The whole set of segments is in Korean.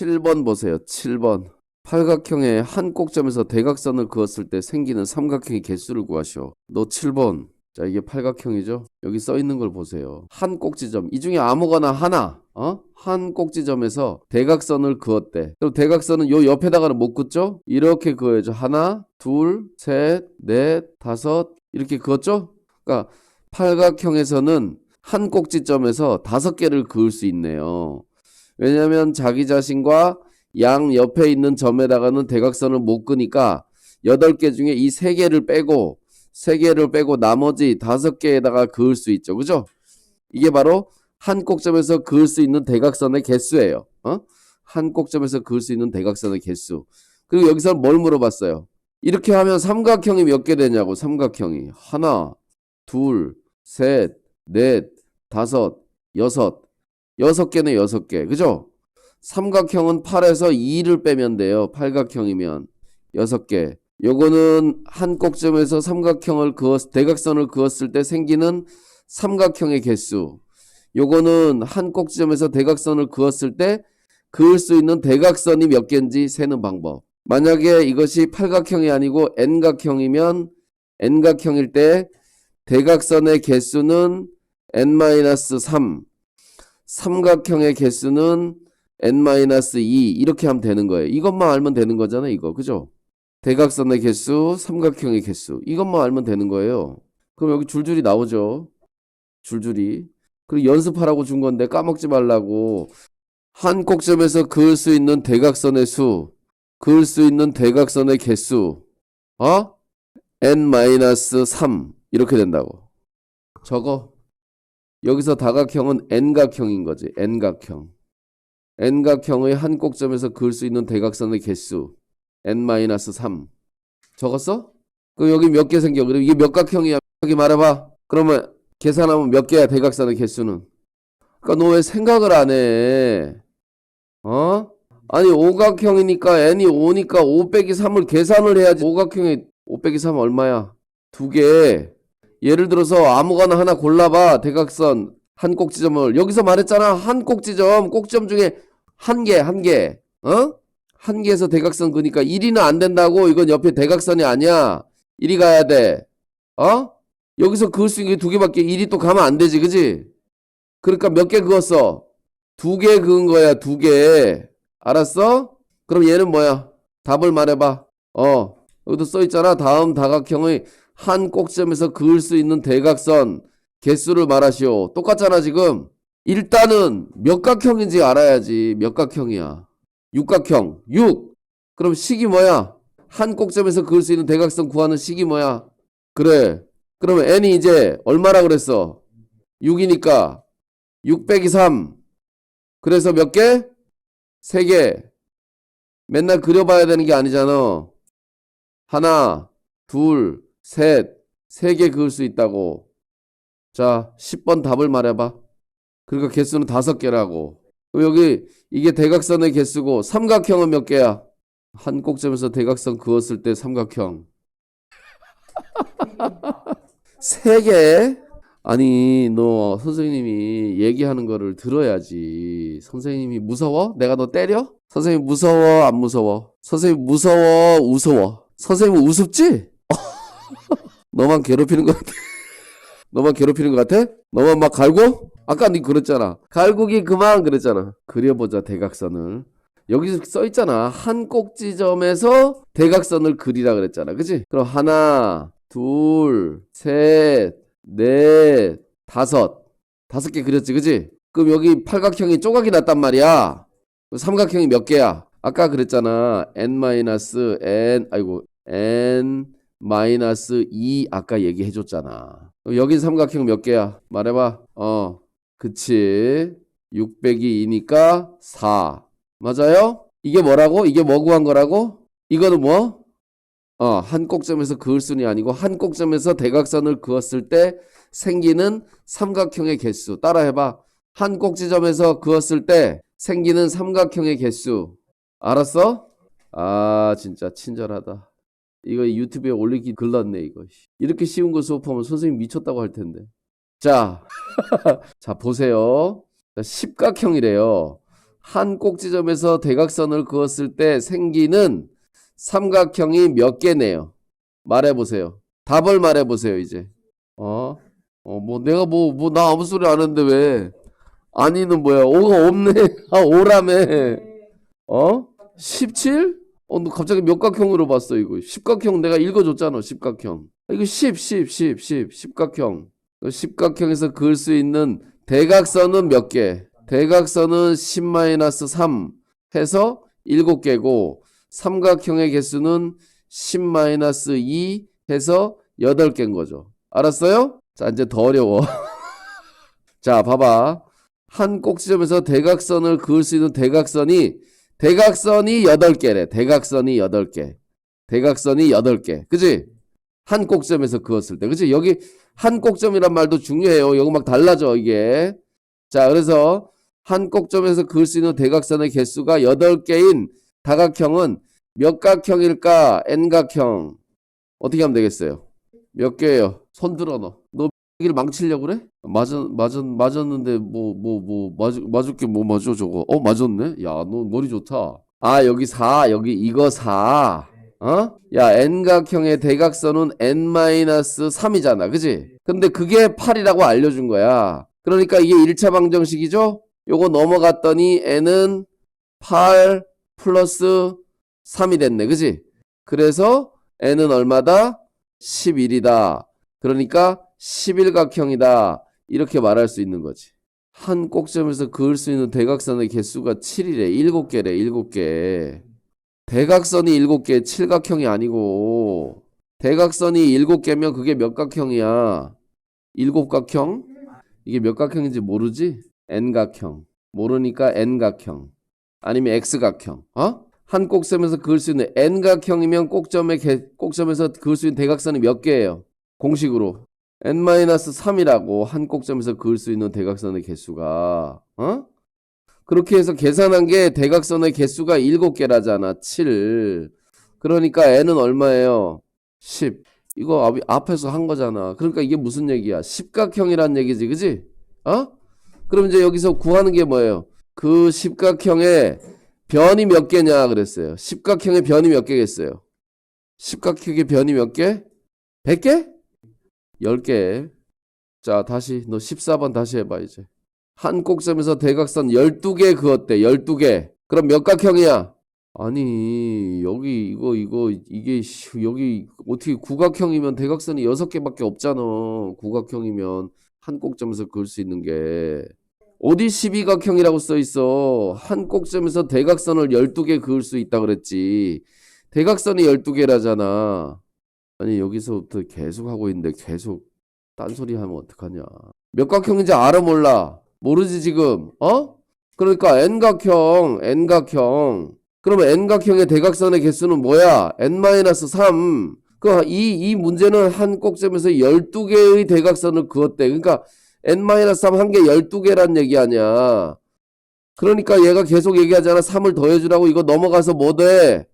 7번 보세요. 7번. 팔각형의 한 꼭점에서 대각선을 그었을 때 생기는 삼각형의 개수를 구하시오. 너 7번. 자, 이게 팔각형이죠? 여기 써 있는 걸 보세요. 한 꼭지점. 이 중에 아무거나 하나, 어? 한 꼭지점에서 대각선을 그었대. 그럼 대각선은 요 옆에다가는 못 긋죠? 이렇게 그어야죠. 하나, 둘, 셋, 넷, 다섯. 이렇게 그었죠? 그러니까 팔각형에서는 한 꼭지점에서 다섯 개를 그을 수 있네요. 왜냐하면 자기 자신과 양 옆에 있는 점에다가는 대각선을 못 끄니까 여덟 개 중에 이세 개를 빼고 세 개를 빼고 나머지 다섯 개에다가 그을 수 있죠. 그죠? 이게 바로 한 꼭점에서 그을 수 있는 대각선의 개수예요. 어? 한 꼭점에서 그을 수 있는 대각선의 개수. 그리고 여기서 뭘 물어봤어요? 이렇게 하면 삼각형이 몇 개 되냐고, 삼각형이. 하나, 둘, 셋, 넷, 다섯, 여섯. 여섯 개네, 여섯 개. 그죠? 삼각형은 8에서 2를 빼면 돼요. 팔각형이면. 여섯 개. 요거는 한 꼭점에서 삼각형을 그었, 대각선을 그었을 때 생기는 삼각형의 개수. 요거는 한 꼭지점에서 대각선을 그었을 때 그을 수 있는 대각선이 몇 개인지 세는 방법. 만약에 이것이 팔각형이 아니고 n각형이면 n각형일 때 대각선의 개수는 n-3, 삼각형의 개수는 n-2 이렇게 하면 되는 거예요. 이것만 알면 되는 거잖아요, 이거. 그죠? 대각선의 개수, 삼각형의 개수. 이것만 알면 되는 거예요. 그럼 여기 줄줄이 나오죠. 줄줄이. 그리고 연습하라고 준 건데 까먹지 말라고. 한 꼭점에서 그을 수 있는 대각선의 수, 그을 수 있는 대각선의 개수, 어? n-3 이렇게 된다고. 적어. 여기서 다각형은 n각형인 거지. n각형. n각형의 한 꼭점에서 그을 수 있는 대각선의 개수 n-3 적었어? 그 여기 몇 개 생겨? 그리고 이게 몇 각형이야? 여기 말해봐. 그러면 계산하면 몇 개야 대각선의 개수는? 그러니까 너 왜 생각을 안 해? 어? 아니 오각형이니까 n이 5니까 5 빼기 3을 계산을 해야지. 오각형이 5 빼기 3 얼마야? 두 개. 예를 들어서 아무거나 하나 골라봐. 대각선 한 꼭지점을 여기서 말했잖아. 한 꼭지점, 꼭지점 중에 한 개, 한 개. 어? 한 개에서 대각선 그니까 1이는 안 된다고. 이건 옆에 대각선이 아니야. 1이 가야 돼. 어? 여기서 그을 수 있는 게 두 개밖에 1이 또 가면 안 되지. 그지? 그러니까 몇 개 그었어? 두 개 그은 거야. 두 개. 알았어? 그럼 얘는 뭐야? 답을 말해봐. 어. 여기도 써 있잖아. 다음 다각형의 한 꼭지점에서 그을 수 있는 대각선 개수를 말하시오. 똑같잖아, 지금. 일단은 몇 각형인지 알아야지. 몇 각형이야. 육각형. 6. 그럼 식이 뭐야? 한 꼭점에서 그을 수 있는 대각선 구하는 식이 뭐야? 그래. 그러면 n이 이제 얼마라 그랬어? 6이니까 6 빼기 3. 그래서 몇 개? 3개. 맨날 그려봐야 되는 게 아니잖아. 하나, 둘, 셋, 세 개 그을 수 있다고. 자, 10번 답을 말해봐. 그러니까 개수는 다섯 개라고. 그럼 여기 이게 대각선의 개수고 삼각형은 몇 개야? 한 꼭점에서 대각선 그었을 때 삼각형. 세 개? 아니, 너 선생님이 얘기하는 거를 들어야지. 선생님이 무서워? 내가 너 때려? 선생님 무서워? 안 무서워? 선생님 무서워? 우스워? 선생님 우습지? 너만 괴롭히는 것 같아. 너만 괴롭히는 것 같아? 너만 막 갈고? 아까 니 그랬잖아. 갈고기 그만 그랬잖아. 그려보자 대각선을. 여기 써 있잖아. 한 꼭지점에서 대각선을 그리라 그랬잖아. 그지? 그럼 하나, 둘, 셋, 넷, 다섯. 다섯 개 그렸지. 그지? 그럼 여기 팔각형이 조각이 났단 말이야. 삼각형이 몇 개야? 아까 그랬잖아. n-n, 아이고, n 마이너스 2 아까 얘기해 줬잖아. 여기 삼각형 몇 개야? 말해봐. 어, 그치. 6 빼기 2니까 4. 맞아요? 이게 뭐라고? 이게 뭐 구한 거라고? 이거는 뭐? 어, 한 꼭점에서 그을 순이 아니고 한 꼭점에서 대각선을 그었을 때 생기는 삼각형의 개수. 따라해봐. 한 꼭지점에서 그었을 때 생기는 삼각형의 개수. 알았어? 아, 진짜 친절하다. 이거 유튜브에 올리기 글렀네 이거. 이렇게 쉬운 거 수업하면 선생님 미쳤다고 할 텐데. 자, 자 보세요. 자, 십각형이래요. 한 꼭지점에서 대각선을 그었을 때 생기는 삼각형이 몇 개네요. 말해보세요. 답을 말해보세요, 이제. 어? 어, 뭐, 내가 뭐, 뭐, 나 아무 소리 안 했는데 왜? 아니는 뭐야? 오가 없네. 아, 오라며. 어? 17? 어, 너 갑자기 몇 각형으로 봤어, 이거. 십각형 내가 읽어줬잖아, 십각형. 아, 이거 10, 10, 10, 10, 십각형. 그 십각형에서 그을 수 있는 대각선은 몇 개? 대각선은 10-3 해서 7개고, 삼각형의 개수는 10-2 해서 8개인 거죠. 알았어요? 자, 이제 더 어려워. 자, 봐봐. 한 꼭지점에서 대각선을 그을 수 있는 대각선이 대각선이 8개래. 대각선이 8개. 대각선이 8개. 그지? 한 꼭점에서 그었을 때. 그지? 여기 한 꼭점이란 말도 중요해요. 여기 막 달라져, 이게. 자, 그래서 한 꼭점에서 그을 수 있는 대각선의 개수가 8개인 다각형은 몇 각형일까? n각형. 어떻게 하면 되겠어요? 몇 개예요? 손 들어 너. 너 이를 망치려고 그래? 맞았 맞았 맞았는데 뭐 뭐 뭐맞 맞을 게 뭐 맞아 저거. 어 맞았네. 야 너 머리 좋다. 아 여기 4 여기 이거 4. 어? 야 n각형의 대각선은 n-3이잖아. 그지? 근데 그게 8이라고 알려준 거야. 그러니까 이게 1차 방정식이죠? 요거 넘어갔더니 n은 8 플러스 3이 됐네. 그지? 그래서 n은 얼마다? 11이다. 그러니까 11각형이다. 이렇게 말할 수 있는 거지. 한 꼭점에서 그을 수 있는 대각선의 개수가 7이래. 7개래. 7개. 대각선이 7개, 7각형이 아니고 대각선이 7개면 그게 몇 각형이야? 7각형? 이게 몇 각형인지 모르지? n각형. 모르니까 n각형. 아니면 x각형. 어? 한 꼭점에서 그을 수 있는 n각형이면 꼭점의 개, 꼭점에서 그을 수 있는 대각선이 몇 개예요? 공식으로 n-3이라고 한 꼭점에서 그을 수 있는 대각선의 개수가 어? 그렇게 해서 계산한 게 대각선의 개수가 7개라잖아. 7. 그러니까 n은 얼마예요? 10. 이거 앞, 앞에서 한 거잖아. 그러니까 이게 무슨 얘기야? 십각형이란 얘기지. 그지? 어? 그럼 이제 여기서 구하는 게 뭐예요? 그 십각형의 변이 몇 개냐 그랬어요. 십각형의 변이 몇 개겠어요? 십각형의 변이 몇 개? 100개? 10개. 자, 다시 너 14번 다시 해봐 이제. 한 꼭점에서 대각선 12개 그었대. 12개. 그럼 몇 각형이야? 아니, 여기 이거 이거 이게 씨, 여기 어떻게 구각형이면 대각선이 6개밖에 없잖아. 구각형이면 한 꼭점에서 그을 수 있는 게 어디 12각형이라고 써 있어. 한 꼭점에서 대각선을 12개 그을 수 있다 그랬지. 대각선이 12개라잖아. 아니 여기서부터 계속 하고 있는데 계속 딴소리 하면 어떡하냐. 몇 각형인지 알아 몰라. 모르지 지금. 어? 그러니까 n각형, n각형. 그러면 n각형의 대각선의 개수는 뭐야? n-3. 그이 이 문제는 한 꼭점에서 12개의 대각선을 그었대. 그러니까 n-3 한 개 12개란 얘기 아니야. 그러니까 얘가 계속 얘기하잖아. 3을 더해주라고 이거 넘어가서 뭐 돼?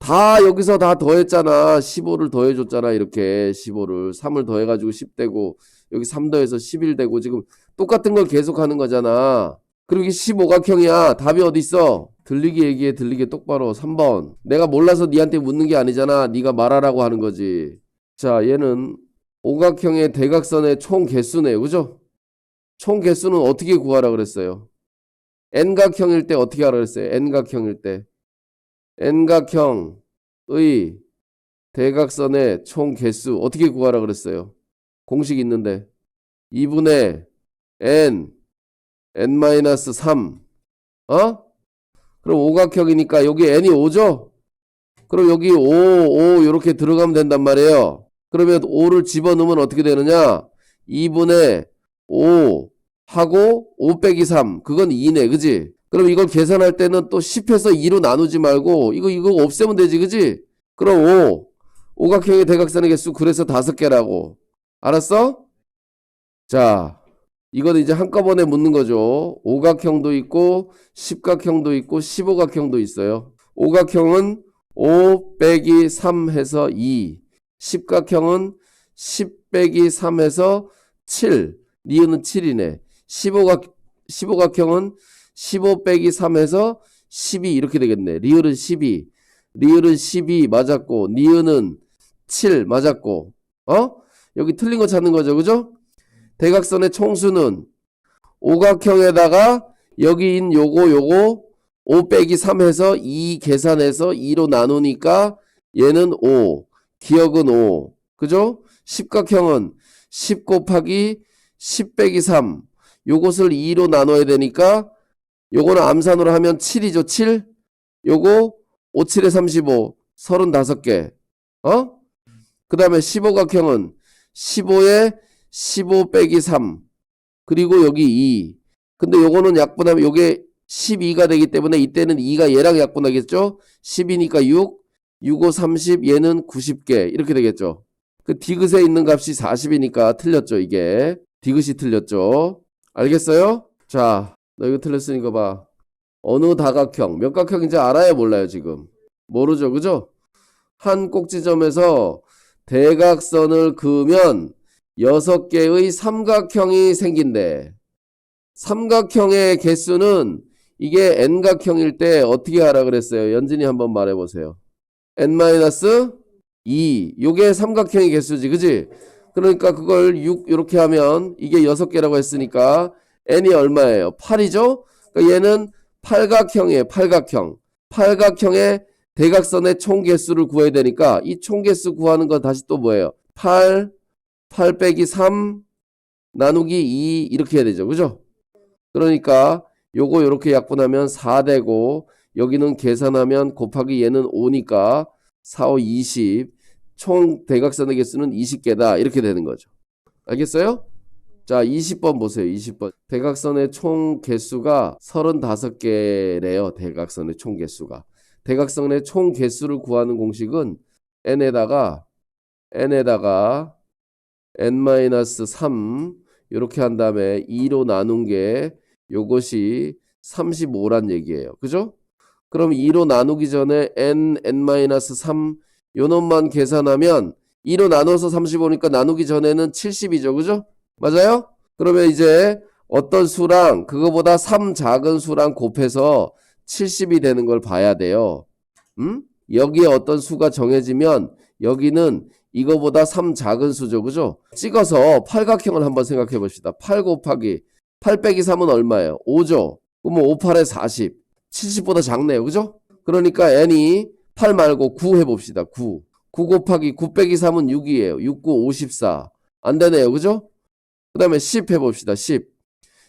다 여기서 다 더했잖아. 15를 더해줬잖아. 이렇게 15를 3을 더해가지고 10 되고 여기 3 더해서 11 되고 지금 똑같은 걸 계속 하는 거잖아. 그리고 이게 15각형이야. 답이 어디 있어? 들리게 얘기해. 들리게 똑바로 3번. 내가 몰라서 니한테 묻는 게 아니잖아. 네가 말하라고 하는 거지. 자, 얘는 오각형의 대각선의 총 개수네요. 그죠? 총 개수는 어떻게 구하라 그랬어요? n각형일 때 어떻게 하라 그랬어요? n각형일 때. N각형의 대각선의 총 개수 어떻게 구하라 그랬어요? 공식 있는데 2분의 n n-3 어? 그럼 오각형이니까 여기 n이 5죠? 그럼 여기 5, 5 이렇게 들어가면 된단 말이에요. 그러면 5를 집어넣으면 어떻게 되느냐? 2분의 5 하고 5 빼기 3 그건 2네 그지? 그럼 이걸 계산할 때는 또 10해서 2로 나누지 말고 이거 이거 없애면 되지 그지? 그럼 5 오각형의 대각선의 개수 그래서 5개라고. 알았어? 자 이거는 이제 한꺼번에 묻는 거죠. 오각형도 있고 십각형도 있고 15각형도 있어요. 오각형은 5 빼기 3 해서 2 십각형은 10 빼기 3 해서 7 니은은 7이네. 15각 15각형은 15 빼기 3해서 12 이렇게 되겠네. 리을은 12. 리을은 12 맞았고 니은은 7 맞았고 어? 여기 틀린 거 찾는 거죠. 그죠? 대각선의 총수는 오각형에다가 여기인 요거 요거 5 빼기 3 해서 2 계산해서 2로 나누니까 얘는 5 기억은 5 그죠? 십각형은 10 곱하기 10 빼기 3 요것을 2로 나눠야 되니까 요거는 암산으로 하면 7이죠 7 요거 5 7에 35 35개. 어? 그 다음에 15각형은 15에 15 빼기 3 그리고 여기 2 근데 요거는 약분하면 요게 12가 되기 때문에 이때는 2가 얘랑 약분하겠죠? 10이니까 6 6, 5, 30 얘는 90개. 이렇게 되겠죠? 그 디귿에 있는 값이 40이니까 틀렸죠 이게. 디귿이 틀렸죠. 알겠어요? 자 너 이거 틀렸으니까 봐 어느 다각형 몇 각형인지 알아야 몰라요 지금 모르죠 그죠? 한 꼭지점에서 대각선을 그으면 6개의 삼각형이 생긴대 삼각형의 개수는 이게 n각형일 때 어떻게 하라 그랬어요? 연진이 한번 말해 보세요. n-2 요게 삼각형의 개수지. 그지? 그러니까 그걸 6 이렇게 하면 이게 6개라고 했으니까 n이 얼마예요? 8이죠? 그러니까 얘는 팔각형이에요. 팔각형. 팔각형의 대각선의 총 개수를 구해야 되니까 이 총 개수 구하는 건 다시 또 뭐예요? 8 8 빼기 3 나누기 2 이렇게 해야 되죠. 그죠? 그러니까 요거 요렇게 약분하면 4 되고 여기는 계산하면 곱하기 얘는 5니까 4, 5, 20. 총 대각선의 개수는 20개다. 이렇게 되는 거죠. 알겠어요? 자, 20번 보세요. 20번. 대각선의 총 개수가 35개래요. 대각선의 총 개수가. 대각선의 총 개수를 구하는 공식은 n에다가 n에다가 n-3 이렇게 한 다음에 2로 나눈 게 요것이 35란 얘기예요. 그죠? 그럼 2로 나누기 전에 n, n-3 요놈만 계산하면 2로 나눠서 35니까 나누기 전에는 70이죠. 그죠? 맞아요? 그러면 이제 어떤 수랑 그거보다 3 작은 수랑 곱해서 70이 되는 걸 봐야 돼요. 음? 여기에 어떤 수가 정해지면 여기는 이거보다 3 작은 수죠. 그죠? 찍어서 팔각형을 한번 생각해 봅시다. 8 곱하기 8 빼기 3은 얼마예요? 5죠. 그러면 5, 8에 40. 70보다 작네요. 그죠? 그러니까 n이 8 말고 9 해봅시다. 9. 9 곱하기 9 빼기 3은 6이에요. 6, 9, 54. 안 되네요. 그죠? 그 다음에 10 해봅시다. 10.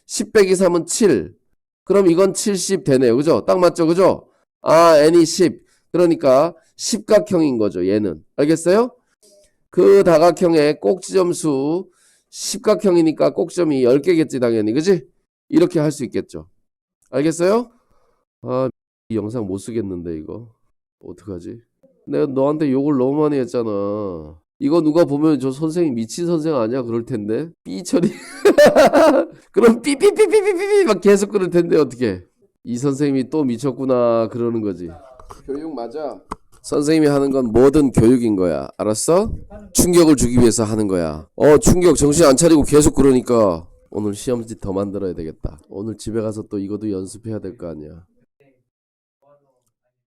10 빼기 3은 7. 그럼 이건 70 되네요. 그죠? 딱 맞죠? 그죠? 아, n이 10. 그러니까 십각형인 거죠. 얘는. 알겠어요? 그 다각형의 꼭지점수 십각형이니까 꼭점이 10개겠지 당연히. 그지? 이렇게 할 수 있겠죠. 알겠어요? 아, 이 영상 못 쓰겠는데 이거. 어떡하지? 내가 너한테 욕을 너무 많이 했잖아. 이거 누가 보면 저 선생님 미친 선생 아니야? 그럴 텐데. 삐 처리. 그럼 삐삐삐삐삐삐삐 막 계속 그럴 텐데 어떻게? 이 선생님이 또 미쳤구나 그러는 거지. 교육 맞아. 선생님이 하는 건 뭐든 교육인 거야. 알았어? 충격을 주기 위해서 하는 거야. 어, 충격 정신 안 차리고 계속 그러니까 오늘 시험지 더 만들어야 되겠다. 오늘 집에 가서 또 이것도 연습해야 될 거 아니야.